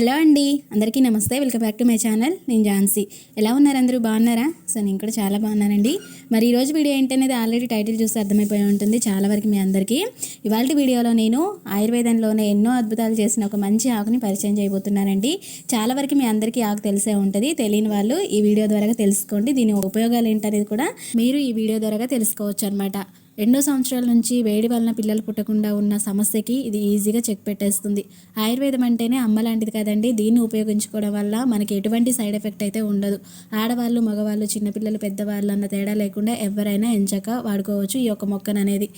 Hello అండి. అందరికీ నమస్తే. Welcome back to my channel. నేను ఝాన్సీ. ఎలా ఉన్నారు అందరూ? బాగున్నారా? సో నేను కూడా చాలా బాగున్నానండి. మరి ఈరోజు వీడియో ఏంటనేది ఆల్రెడీ టైటిల్ చూసి అర్థమైపోయి ఉంటుంది. చాలా వరకు మీ అందరికీ. ఇవాళ వీడియోలో నేను ఆయుర్వేదంలోనే ఎన్నో అద్భుతాలు చేసిన ఒక మంచి ఆకుని పరిచయం చేయబోతున్నానండి. చాలా వరకు మీ అందరికీ ఆకు తెలిసే ఉంటుంది. తెలియని వాళ్ళు ఈ వీడియో ద్వారా తెలుసుకోండి. దీని ఉపయోగాలు ఏంటనేది కూడా మీరు ఈ వీడియో ద్వారా తెలుసుకోవచ్చు అనమాట ఎన్నో సంవత్సరాల నుంచి వేడి వలన పిల్లలు పుట్టకుండా ఉన్న సమస్యకి ఇది ఈజీగా చెక్ పెట్టేస్తుంది. ఆయుర్వేదం అంటేనే అమ్మ లాంటిది కదండి. దీన్ని ఉపయోగించుకోవడం వల్ల మనకి ఎటువంటి సైడ్ ఎఫెక్ట్ అయితే ఉండదు. ఆడవాళ్ళు మగవాళ్ళు చిన్నపిల్లలు పెద్దవాళ్ళు అన్న తేడా లేకుండా ఎవరైనా ఎంచక వాడుకోవచ్చు ఈ యొక్క మొక్కను అనేది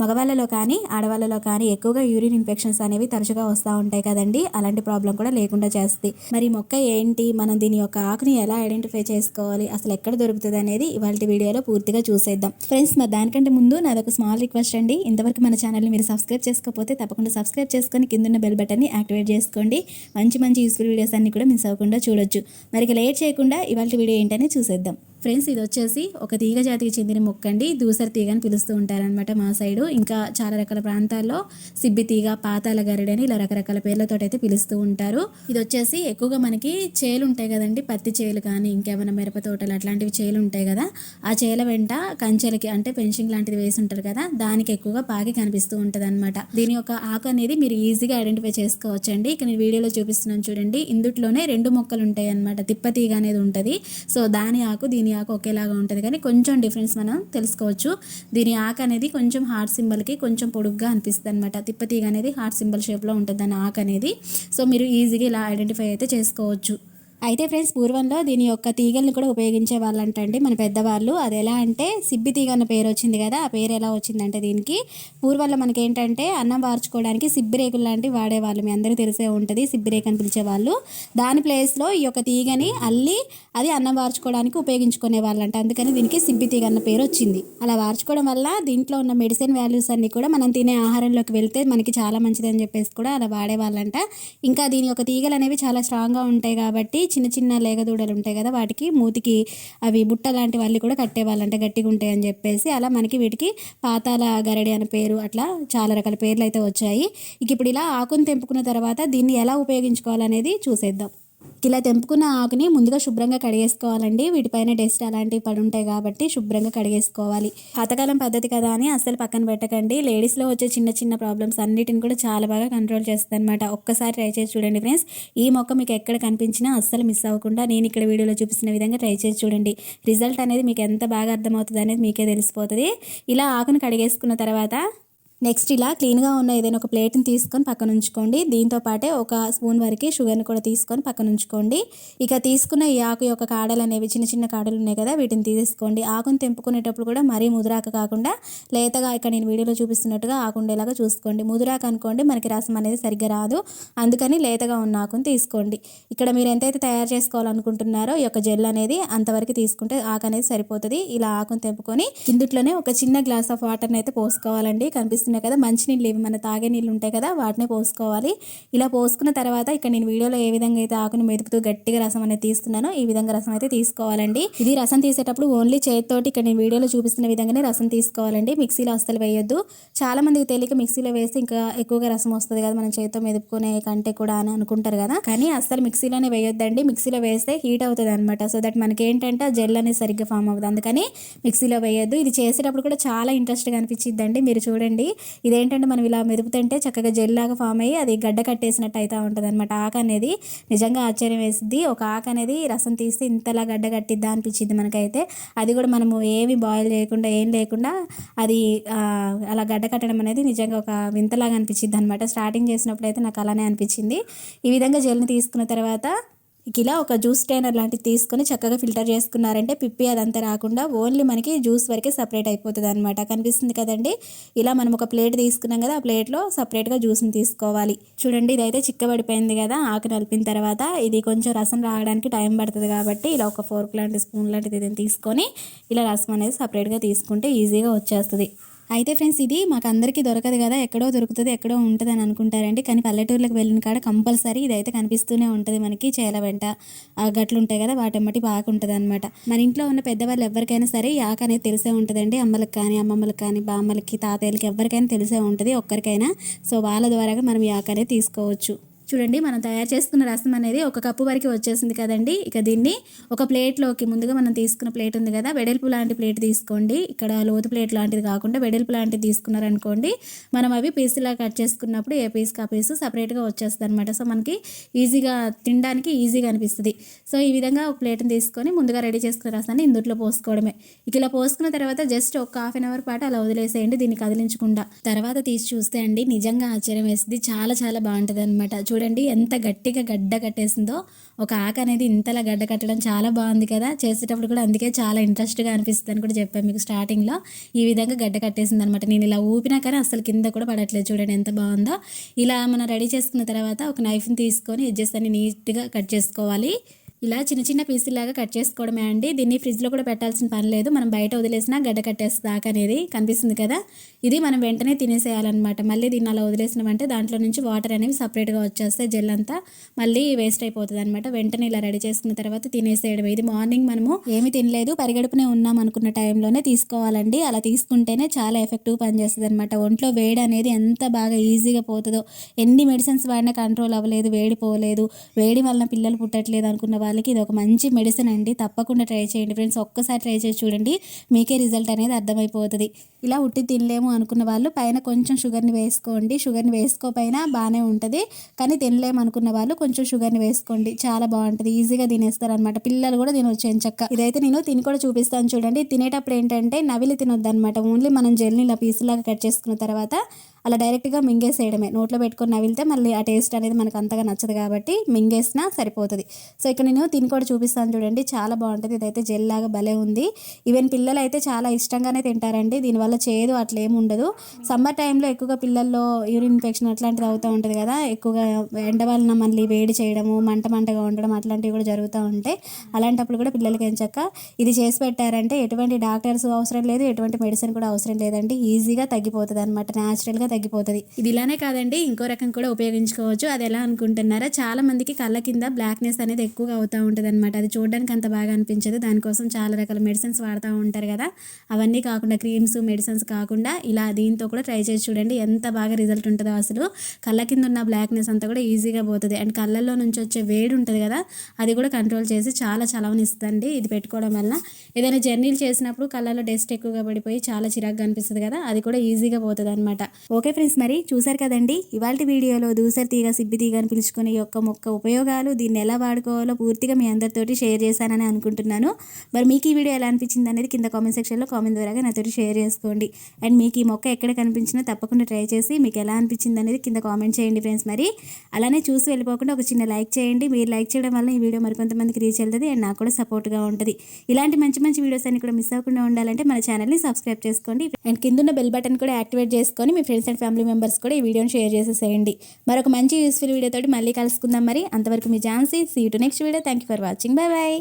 మగవాళ్ళలో కానీ ఆడవాళ్ళలో కానీ ఎక్కువగా యూరిన్ ఇన్ఫెక్షన్స్ అనేవి తరచుగా వస్తూ ఉంటాయి కదండి. అలాంటి ప్రాబ్లం కూడా లేకుండా చేస్తుంది. మరి మొక్క ఏంటి? మనం దీని యొక్క ఆకుని ఎలా ఐడెంటిఫై చేసుకోవాలి? అసలు ఎక్కడ దొరుకుతుంది అనేది ఇవాళ వీడియోలో పూర్తిగా చూసేద్దాం. ఫ్రెండ్స్ మరి దానికంటే ముందు నాది ఒక స్మాల్ రిక్వెస్ట్ అండి. ఇంతవరకు మన ఛానల్ని మీరు సబ్స్క్రైబ్ చేసుకోకపోతే తప్పకుండా సబ్స్క్రైబ్ చేసుకొని కిందన్న బెల్ బటన్ని యాక్టివేట్ చేసుకోండి. మంచి మంచి యూస్ఫుల్ వీడియోస్ అన్ని కూడా మిస్ అవ్వకుండా చూడొచ్చు. మరి లేట్ చేయకుండా ఇవాళ వీడియో ఏంటనే చూసేద్దాం. ఫ్రెండ్స్ ఇది వచ్చేసి ఒక తీగ జాతికి చెందిన మొక్క అండి దూసరి తీగ అని పిలుస్తూ ఉంటారనమాట మా సైడు. ఇంకా చాలా రకాల ప్రాంతాల్లో సిబ్బి తీగ పాతాల గరిడని అని ఇలా రకరకాల పేర్లతో అయితే పిలుస్తూ ఉంటారు. ఇది వచ్చేసి ఎక్కువగా మనకి చేలు ఉంటాయి కదండి పత్తి చేలు కానీ ఇంకేమైనా మిరప తోటలు అట్లాంటివి చేలు ఉంటాయి కదా. ఆ చేల వెంట కంచెలకి అంటే పెన్షింగ్ లాంటిది వేసి ఉంటారు కదా దానికి ఎక్కువగా పాకి కనిపిస్తూ ఉంటుంది అనమాట దీని యొక్క ఆకు అనేది మీరు ఈజీగా ఐడెంటిఫై చేసుకోవచ్చు అండి ఇక నేను వీడియోలో చూపిస్తున్నాను చూడండి. ఇందుట్లోనే రెండు మొక్కలు ఉంటాయి అనమాట తిప్పతీగ అనేది ఉంటుంది. సో దాని ఆకు దీని దీని ఆకు ఒకేలాగా ఉంటుంది కానీ కొంచెం డిఫరెన్స్ మనం తెలుసుకోవచ్చు. దీని ఆకు అనేది కొంచెం హార్ట్ సింబల్కి కొంచెం పొడుగ్గా అనిపిస్తుంది అనమాట తిప్పతీగ అనేది హార్ట్ సింబల్ షేప్లో ఉంటుంది దాని ఆకు అనేది. సో మీరు ఈజీగా ఇలా ఐడెంటిఫై అయితే చేసుకోవచ్చు. అయితే ఫ్రెండ్స్ పూర్వంలో దీని యొక్క తీగల్ని కూడా ఉపయోగించే వాళ్ళంటండి మన పెద్దవాళ్ళు. అది ఎలా అంటే సిబ్బి తీగ అన్న పేరు వచ్చింది కదా ఆ పేరు ఎలా వచ్చిందంటే దీనికి. పూర్వంలో మనకి ఏంటంటే అన్నం వార్చుకోవడానికి సిబ్బి రేకులు లాంటివి వాడేవాళ్ళు. మీ అందరికీ తెలిసే ఉంటుంది సిబ్బిరేకు అని పిలిచేవాళ్ళు. దాని ప్లేస్లో ఈ యొక్క తీగని అల్లి అది అన్నం వార్చుకోవడానికి ఉపయోగించుకునే వాళ్ళంట. అందుకని దీనికి సిబ్బి తీగ అన్న పేరు వచ్చింది. అలా వార్చుకోవడం వల్ల దీంట్లో ఉన్న మెడిసిన్ వాల్యూస్ అన్ని కూడా మనం తినే ఆహారంలోకి వెళ్తే మనకి చాలా మంచిది అని చెప్పేసి కూడా అలా వాడేవాళ్ళంట ఇంకా దీని యొక్క తీగలు అనేవి చాలా స్ట్రాంగ్గా ఉంటాయి కాబట్టి చిన్న చిన్న లేగదూడలు ఉంటాయి కదా వాటికి మూతికి అవి బుట్ట లాంటి వాళ్ళు కూడా కట్టేవాళ్ళంటే గట్టిగా ఉంటాయి అని చెప్పేసి. అలా మనకి వీటికి పాతాల గరడి అనే పేరు అట్లా చాలా రకాల పేర్లు అయితే వచ్చాయి. ఇక ఇప్పుడు ఇలా ఆకును తెంపుకున్న తర్వాత దీన్ని ఎలా ఉపయోగించుకోవాలనేది చూసేద్దాం. ఇలా తెంపుకున్న ఆకుని ముందుగా శుభ్రంగా కడిగేసుకోవాలండి. వీటిపైన డస్ట్ అలాంటివి పడి ఉంటాయి కాబట్టి శుభ్రంగా కడిగేసుకోవాలి. పాతకాలం పద్ధతి కదా అని అస్సలు పక్కన పెట్టకండి. లేడీస్లో వచ్చే చిన్న చిన్న ప్రాబ్లమ్స్ అన్నిటిని కూడా చాలా బాగా కంట్రోల్ చేస్తుంది అనమాట ఒక్కసారి ట్రై చేసి చూడండి ఫ్రెండ్స్. ఈ మొక్క మీకు ఎక్కడ కనిపించినా అస్సలు మిస్ అవ్వకుండా నేను ఇక్కడ వీడియోలో చూపిస్తున్న విధంగా ట్రై చేసి చూడండి. రిజల్ట్ అనేది మీకు ఎంత బాగా అర్థమవుతుంది అనేది మీకే తెలిసిపోతుంది. ఇలా ఆకును కడిగేసుకున్న తర్వాత నెక్స్ట్ ఇలా క్లీన్గా ఉన్న ఏదైనా ఒక ప్లేట్ని తీసుకొని పక్కన ఉంచుకోండి. దీంతో పాటే ఒక స్పూన్ వరకు షుగర్ని కూడా తీసుకొని పక్కన ఉంచుకోండి. ఇక తీసుకున్న ఈ ఆకు యొక్క కాడలు అనేవి చిన్న చిన్న కాడలు ఉన్నాయి కదా వీటిని తీసుకోండి ఆకుని తెంపుకునేటప్పుడు కూడా మరీ ముదురాక కాకుండా లేతగా ఇక్కడ నేను వీడియోలో చూపిస్తున్నట్టుగా ఆకుండేలాగా చూసుకోండి. ముదురాక అనుకోండి మనకి రసం అనేది సరిగ్గా రాదు. అందుకని లేతగా ఉన్న ఆకుని తీసుకోండి. ఇక్కడ మీరు ఎంతైతే తయారు చేసుకోవాలనుకుంటున్నారో ఈ యొక్క జెల్ అనేది అంతవరకు తీసుకుంటే ఆకు అనేది సరిపోతుంది. ఇలా ఆకుని తెంపుకొని ఇందుట్లోనే ఒక చిన్న గ్లాస్ ఆఫ్ వాటర్ని అయితే పోసుకోవాలండి. కనిపిస్తుంది కనిపిస్తున్నాయి కదా మంచినీళ్ళు ఇవి మన తాగే నీళ్ళు ఉంటాయి కదా వాటినే పోసుకోవాలి. ఇలా పోసుకున్న తర్వాత ఇక్కడ నేను వీడియోలో ఏ విధంగా అయితే ఆకుని మెదుపుతూ గట్టిగా రసం అనేది తీస్తున్నానో ఈ విధంగా రసం అయితే తీసుకోవాలండి. ఇది రసం తీసేటప్పుడు ఓన్లీ చేతితోటి ఇక్కడ నేను వీడియోలో చూపిస్తున్న విధంగానే రసం తీసుకోవాలండి. మిక్సీలో అస్సలు వేయొద్దు. చాలా మందికి తెలియక మిక్సీలో వేస్తే ఇంకా ఎక్కువగా రసం వస్తుంది కదా మనం చేతితో మెదుపుకునే కంటే కూడా అని అనుకుంటారు కదా. కానీ అస్సలు మిక్సీలోనే వేయొద్దండి. మిక్సీలో వేస్తే హీట్ అవుతుంది అనమాట సో దట్ మనకి ఏంటంటే జెల్ అనేది సరిగ్గా ఫామ్ అవ్వదు. అందుకని మిక్సీలో వేయొద్దు. ఇది చేసేటప్పుడు కూడా చాలా ఇంట్రెస్ట్గా అనిపించిద్దండి. మీరు చూడండి. ఇదేంటంటే మనం ఇలా మెదుపుతుంటే చక్కగా జెల్ లాగా ఫామ్ అయ్యి అది గడ్డ కట్టేసినట్టు అయితే ఉంటుంది అనమాట ఆకు అనేది నిజంగా ఆశ్చర్యం వేసింది ఒక ఆకు అనేది రసం తీస్తే ఇంతలా గడ్డ కట్టిద్దా అనిపించింది మనకైతే. అది కూడా మనము ఏమి బాయిల్ చేయకుండా ఏం లేకుండా అది అలా గడ్డ కట్టడం అనేది నిజంగా ఒక వింతలాగా అనిపించింది అనమాట స్టార్టింగ్ చేసినప్పుడు అయితే నాకు అలానే అనిపించింది. ఈ విధంగా జెల్ని తీసుకున్న తర్వాత ఇలా ఒక జ్యూస్ స్టైనర్ లాంటివి తీసుకొని చక్కగా ఫిల్టర్ చేసుకున్నారంటే పిప్పి అదంతా రాకుండా ఓన్లీ మనకి జ్యూస్ వరకే సపరేట్ అయిపోతుంది అనమాట కనిపిస్తుంది కదండి? ఇలా మనం ఒక ప్లేట్ తీసుకున్నాం కదా ఆ ప్లేట్లో సపరేట్గా జ్యూస్ని తీసుకోవాలి. చూడండి ఇదైతే చిక్కబడిపోయింది కదా ఆకు నలిపిన తర్వాత ఇది కొంచెం రసం రావడానికి టైం పడుతుంది కాబట్టి ఇలా ఒక ఫోర్క్ లాంటి స్పూన్ లాంటిది తీసుకొని ఇలా రసం అనేది సపరేట్గా తీసుకుంటే ఈజీగా వచ్చేస్తుంది. అయితే ఫ్రెండ్స్ ఇది మాకు అందరికీ దొరకదు కదా ఎక్కడో దొరుకుతుంది ఎక్కడో ఉంటుంది అని అనుకుంటారండి. కానీ పల్లెటూర్లకు వెళ్ళిన కాడ కంపల్సరీ ఇదైతే కనిపిస్తూనే ఉంటుంది మనకి చేల వెంట ఆ గట్లు ఉంటాయి కదా వాటమ్మటి బాగా ఉంటుంది అనమాట మన ఇంట్లో ఉన్న పెద్దవాళ్ళు ఎవరికైనా సరే ఈ అనేది తెలిసే ఉంటుందండి. అమ్మలకు కానీ అమ్మమ్మలకు కానీ బామ్మలకి తాతయ్యలకి ఎవరికైనా తెలిసే ఉంటుంది ఒక్కరికైనా. సో వాళ్ళ ద్వారా మనం ఈ ఆకు అనేది తీసుకోవచ్చు. చూడండి మనం తయారు చేసుకున్న రసం అనేది ఒక కప్పు వరకు వచ్చేసింది కదండి. ఇక దీన్ని ఒక ప్లేట్లోకి ముందుగా మనం తీసుకున్న ప్లేట్ ఉంది కదా వెడల్పు లాంటి ప్లేట్ తీసుకోండి. ఇక్కడ లోతు ప్లేట్ లాంటిది కాకుండా వెడల్పు లాంటిది తీసుకున్నారనుకోండి మనం అవి పీసులా కట్ చేసుకున్నప్పుడు ఏ పీస్కి ఆ పీసు సపరేట్గా వచ్చేస్తుంది అనమాట సో మనకి ఈజీగా తినడానికి ఈజీగా అనిపిస్తుంది. సో ఈ విధంగా ఒక ప్లేట్ని తీసుకొని ముందుగా రెడీ చేసుకున్న రసాన్ని ఇందుట్లో పోసుకోవడమే. ఇక ఇలా పోసుకున్న తర్వాత జస్ట్ ఒక హాఫ్ అన్ అవర్ పాటు అలా వదిలేసేయండి దీన్ని కదిలించకుండా. తర్వాత తీసి చూస్తే అండి నిజంగా ఆశ్చర్యం వేస్తుంది. చాలా చాలా బాగుంటుంది అనమాట చూడండి ఎంత గట్టిగా గడ్డ కట్టేసిందో. ఒక ఆకు అనేది ఇంతలా గడ్డ కట్టడం చాలా బాగుంది కదా. చేసేటప్పుడు కూడా అందుకే చాలా ఇంట్రెస్ట్గా అనిపిస్తుంది అని కూడా చెప్పాను మీకు స్టార్టింగ్లో ఈ విధంగా గడ్డ కట్టేసింది అనమాట నేను ఇలా ఊపినా కానీ అసలు కింద కూడా పడట్లేదు చూడండి ఎంత బాగుందో. ఇలా మనం రెడీ చేసుకున్న తర్వాత ఒక నైఫ్ని తీసుకొని ఎడ్జెస్ అన్ని నీట్గా కట్ చేసుకోవాలి. ఇలా చిన్న చిన్న పీసులాగా కట్ చేసుకోవడమే అండి. దీన్ని ఫ్రిడ్జ్లో కూడా పెట్టాల్సిన పని లేదు. మనం బయట వదిలేసినా గడ్డ కట్టేస్తాక అనేది కనిపిస్తుంది కదా. ఇది మనం వెంటనే తినేసేయాలన్నమాట. మళ్ళీ దీన్ని అలా వదిలేసినామంటే దాంట్లో నుంచి వాటర్ అనేవి సపరేట్గా వచ్చేస్తే జెల్ అంతా. మళ్ళీ వేస్ట్ అయిపోతుంది అనమాట వెంటనే ఇలా రెడీ చేసుకున్న తర్వాత తినేసేయడం ఇది మార్నింగ్ మనము ఏమి తినలేదు. పరిగడుపునే ఉన్నాం అనుకున్న టైంలోనే తీసుకోవాలండి. అలా తీసుకుంటేనే చాలా ఎఫెక్టివ్ పనిచేస్తుంది అనమాట ఒంట్లో వేడి అనేది ఎంత బాగా ఈజీగా పోతుందో. ఎన్ని మెడిసిన్స్ వాడినా కంట్రోల్ అవ్వలేదు వేడి పోలేదు. వేడి వలన పిల్లలు పుట్టట్లేదు అనుకున్న వాళ్ళకి ఇది ఒక మంచి మెడిసిన్ అండి. తప్పకుండా ట్రై చేయండి ఫ్రెండ్స్ ఒక్కసారి ట్రై చేసి చూడండి. మీకే రిజల్ట్ అనేది అర్థమైపోతుంది. ఇలా ఉట్టి తినలేము అనుకున్న వాళ్ళు పైన కొంచెం షుగర్ని వేసుకోండి. షుగర్ని వేసుకోపోయినా బాగానే ఉంటుంది. కానీ తినలేము అనుకున్న వాళ్ళు కొంచెం షుగర్ని వేసుకోండి. చాలా బాగుంటుంది. ఈజీగా తినేస్తారు అనమాట పిల్లలు కూడా తినొచ్చు చక్క. ఇదైతే నేను తిని కూడా చూపిస్తాను చూడండి. తినేటప్పుడు ఏంటంటే నవిలి తినొద్దు అనమాట ఓన్లీ మనం జెల్ని ఇలా పీసులాగా కట్ చేసుకున్న తర్వాత అలా డైరెక్ట్గా మింగేసేయడమే. నోట్లో పెట్టుకొని నవిలితే మళ్ళీ ఆ టేస్ట్ అనేది మనకు అంతగా నచ్చదు కాబట్టి మింగేసినా సరిపోతుంది. సో ఇక్కడ నేను తిని కూడా చూపిస్తాను చూడండి. చాలా బాగుంటుంది. ఇదైతే జెల్ లాగా భలే ఉంది. ఈవెన్ పిల్లలు అయితే చాలా ఇష్టంగానే తింటారండి. దీనివల్ల చేదు అట్లా ఏమి ఉండదు. సమ్మర్ టైంలో ఎక్కువగా పిల్లల్లో యూరిన్ ఇన్ఫెక్షన్ అట్లాంటిది అవుతూ ఉంటుంది కదా. ఎక్కువగా ఎండ వలన మళ్ళీ వేడి చేయడము మంట మంటగా ఉండడం అట్లాంటివి కూడా జరుగుతూ ఉంటాయి. అలాంటప్పుడు కూడా పిల్లలకి ఎంచక్క ఇది చేసి పెట్టారంటే ఎటువంటి డాక్టర్స్ అవసరం లేదు ఎటువంటి మెడిసిన్ కూడా అవసరం లేదండి. ఈజీగా తగ్గిపోతుంది అనమాట న్యాచురల్గా తగ్గిపోతుంది. ఇది ఇలానే కాదండి ఇంకో రకం కూడా ఉపయోగించుకోవచ్చు. అది ఎలా అనుకుంటున్నారా? చాలా మందికి కళ్ళ కింద బ్లాక్నెస్ అనేది ఎక్కువగా అవుతూ ఉంటుంది అనమాట అది చూడడానికి అంత బాగా అనిపించదు. దానికోసం చాలా రకాల మెడిసిన్స్ వాడుతూ ఉంటారు కదా. అవన్నీ కాకుండా క్రీమ్స్ మెడిసిన్స్ కాకుండా ఇలా దీంతో కూడా ట్రై చేసి చూడండి. ఎంత బాగా రిజల్ట్ ఉంటుందో అసలు. కళ్ళ కింద ఉన్న బ్లాక్నెస్ అంతా కూడా ఈజీగా పోతుంది. అండ్ కళ్ళల్లో నుంచి వచ్చే వేడి ఉంటుంది కదా అది కూడా కంట్రోల్ చేసి చాలా చలవనిస్తుందండి ఇది పెట్టుకోవడం వల్ల. ఏదైనా జర్నీలు చేసినప్పుడు కళ్ళలో డస్ట్ ఎక్కువగా పడిపోయి చాలా చిరాగ్గా అనిపిస్తుంది కదా అది కూడా ఈజీగా పోతుంది అనమాట ఓకే ఫ్రెండ్స్ మరి చూసారు కదండి? ఇవాళ వీడియోలో దూసరి తీగ సిబ్బి తీగ అని పిలుచుకునే ఈ యొక్క మొక్క ఉపయోగాలు దీన్ని ఎలా వాడుకోవాలో పూర్తిగా మీ అందరితోటి షేర్ చేశానని అనుకుంటున్నాను. మరి మీకు ఈ వీడియో ఎలా అనిపించింది అనేది కింద కామెంట్ సెక్షన్లో కామెంట్ ద్వారా నాతో షేర్ చేసుకోండి. అండ్ మీకు ఈ మొక్క ఎక్కడ కనిపించినా తప్పకుండా ట్రై చేసి మీకు ఎలా అనిపించింది అనేది కింద కామెంట్ చేయండి ఫ్రెండ్స్ మరి. అలానే చూసి వెళ్ళిపోకుండా ఒక చిన్న లైక్ చేయండి. మీరు లైక్ చేయడం వల్ల ఈ వీడియో మరికొంతమందికి రీచ్ వెళ్తుంది అండ్ నాకు కూడా సపోర్ట్గా ఉంటుంది. ఇలాంటి మంచి మంచి వీడియోస్ అన్ని కూడా మిస్ అవ్వకుండా ఉండాలంటే మన ఛానల్ని సబ్స్క్రైబ్ చేసుకోండి. అండ్ కింద బెల్ బటన్ కూడా యాక్టివేట్ చేసుకొని మీ ఫ్రెండ్స్ అండ్ ఫ్యామిలీ మెంబర్స్ కూడా ఈ వీడియోని షేర్ చేసేసేయండి. మరొక మంచి యూస్ఫుల్ వీడియోతో మళ్ళీ కలుసుకుందాం మరి. అంతవరకు మీ Jhansi see to next video thank you for watching bye bye